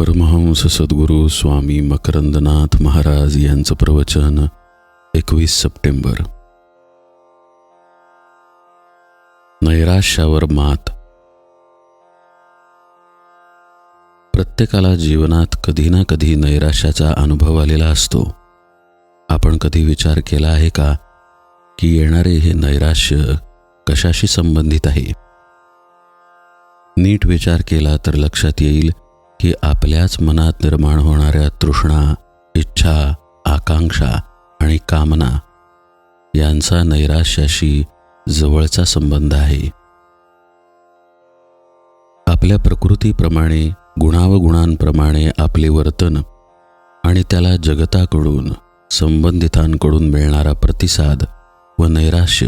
परमहंस सद्गुरू स्वामी मकरंदनाथ महाराज यांचं प्रवचन एकवीस सप्टेंबर. नैराश्यावर मात. प्रत्येकाला जीवनात कधी ना कधी नैराश्याचा अनुभव आलेला असतो. आपण कधी विचार केला आहे का की येणारे हे नैराश्य कशाशी संबंधित आहे? नीट विचार केला तर लक्षात येईल की आपल्याच मनात निर्माण होणाऱ्या तृष्णा इच्छा आकांक्षा आणि कामना यांचा नैराश्याशी जवळचा संबंध आहे. आपल्या प्रकृतीप्रमाणे गुणावगुणांप्रमाणे आपले वर्तन आणि त्याला जगताकडून संबंधितांकडून मिळणारा प्रतिसाद व नैराश्य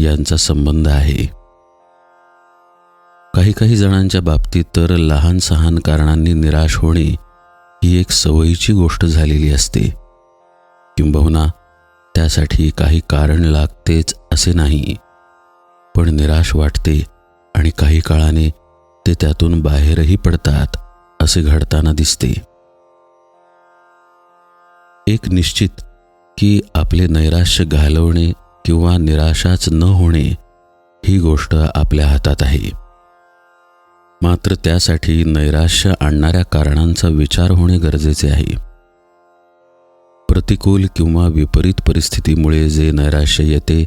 यांचा संबंध आहे. काही काही जणांच्या बाबतीत तर लहान सहान कारणांनी निराश होणे ही एक सवयीची गोष्ट झालेली असते. किंबहुना त्यासाठी काही कारण लागतेच असे नाही. पण निराश वाटते आणि काही काळाने ते त्यातून बाहेरही पडतात असे घडताना दिसते. एक निश्चित की आपले नैराश्य घालवणे किंवा निराशाच न होणे ही गोष्ट आपल्या हातात आहे. मात्र त्यासाठी नैराश्य आणणाऱ्या कारणांचा विचार होणे गरजेचे आहे. प्रतिकूल किंवा विपरीत परिस्थितीमुळे जे नैराश्य येते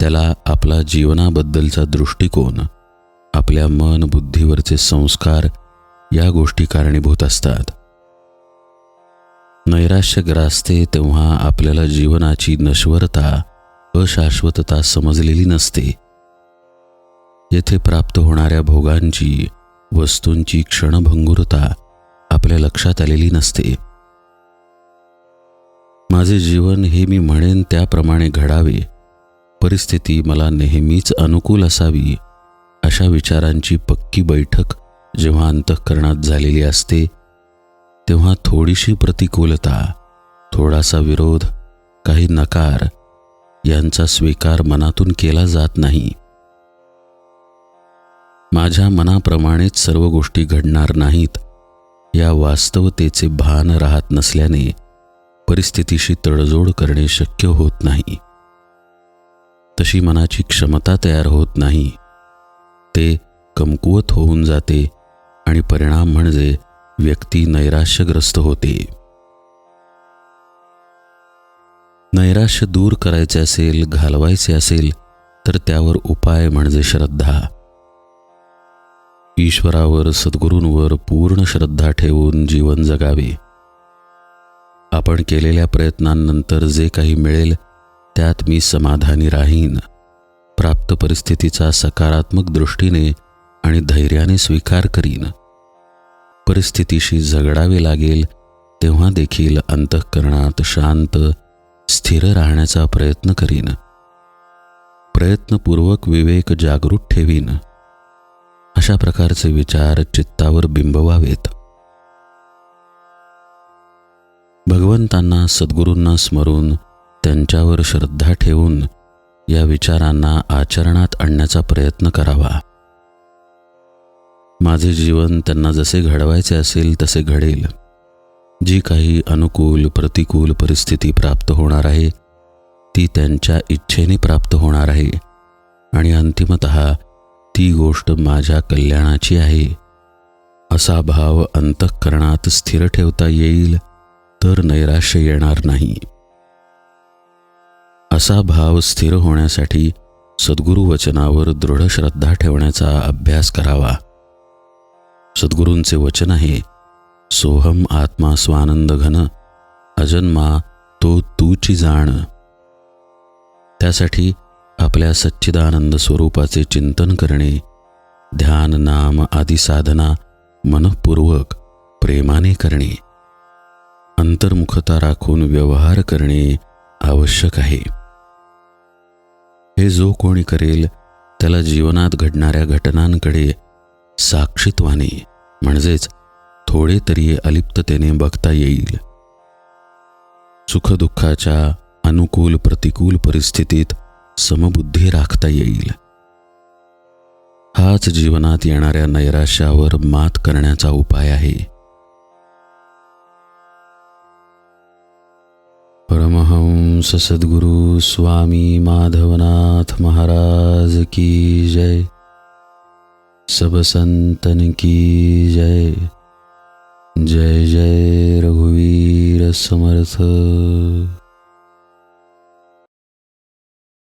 त्याला आपला जीवनाबद्दलचा दृष्टिकोन आपल्या मन बुद्धीवरचे संस्कार या गोष्टी कारणीभूत असतात. नैराश्य ग्रासते तेव्हा आपल्याला जीवनाची नश्वरता अशाश्वतता समजलेली नसते. येथे प्राप्त होणाऱ्या भोगांची वस्तूंची क्षणभंगुरता आपल्या लक्षात आलेली नसते. माझे जीवन हे मी म्हणेन त्याप्रमाणे घडावे. परिस्थिती मला नेहमीच अनुकूल असावी अशा विचारांची पक्की बैठक जेव्हा अंतःकरणात झालेली असते तेव्हा थोडीशी प्रतिकूलता थोडासा विरोध काही नकार यांचा स्वीकार मनातून केला जात नाही. माझ्या मनाप्रमाणेच सर्व गोष्टी घडणार नाहीत. या वास्तवतेचे भान राहत नसल्याने परिस्थितीशी तडजोड करणे शक्य होत नाही. तशी मनाची क्षमता तयार होत नाही. ते कमकुवत होऊन जाते आणि परिणाम म्हणजे व्यक्ती नैराश्यग्रस्त होते. नैराश्य दूर करायचे असेल घालवायचे असेल तर त्यावर उपाय म्हणजे श्रद्धा. ईश्वरावर सद्गुरूंवर पूर्ण श्रद्धा ठेवून जीवन जगावे. आपण केलेल्या प्रयत्नांनंतर जे काही मिळेल त्यात मी समाधानी राहीन. प्राप्त परिस्थितीचा सकारात्मक दृष्टीने आणि धैर्याने स्वीकार करीन. परिस्थितीशी झगडावे लागेल तेव्हा देखील अंतःकरणात शांत स्थिर राहण्याचा प्रयत्न करीन. प्रयत्नपूर्वक विवेक जागृत ठेवीन. अशा प्रकारचे विचार चित्तावर बिंबवावेत. भगवंतांना सद्गुरूंना स्मरून त्यांच्यावर श्रद्धा ठेवून या विचारांना आचरणात आणण्याचा प्रयत्न करावा. माझे जीवन त्यांना जसे घडवायचे असेल तसे घडेल. जी काही अनुकूल प्रतिकूल परिस्थिती प्राप्त होणार आहे ती त्यांच्या इच्छेने प्राप्त होणार आहे. आणि अंतिमत ती गोष्ट माझ्या कल्याणाची आहे. असा भाव अंतःकरणात स्थिर ठेवता येईल तर नैराश्य येणार नाही. असा भाव स्थिर होण्यासाठी सद्गुरू वचनावर दृढ श्रद्धा ठेवण्याचा अभ्यास करावा. सद्गुरूंचे वचन आहे सोहम आत्मा स्वानंद घन अजन्मा तो तूची जाण. त्यासाठी आपल्या सच्चिदानंद स्वरूपाचे चिंतन करणे ध्यान नाम आदी साधना मनपूर्वक प्रेमाने करणे अंतर्मुखता राखून व्यवहार करणे आवश्यक आहे. हे जो कोणी करेल त्याला जीवनात घडणाऱ्या घटनांकडे साक्षीत्वाने म्हणजेच थोडे तरी अलिप्ततेने बघता येईल. सुखदुःखाच्या अनुकूल प्रतिकूल परिस्थितीत समबुद्धी राखता येईल. हाच जीवनात येणाऱ्या नैराश्यावर मात करण्याचा उपाय आहे. परमहंस सद्गुरु स्वामी माधवनाथ महाराज की जय. सब संतन की जय. जय जय रघुवीर समर्थ.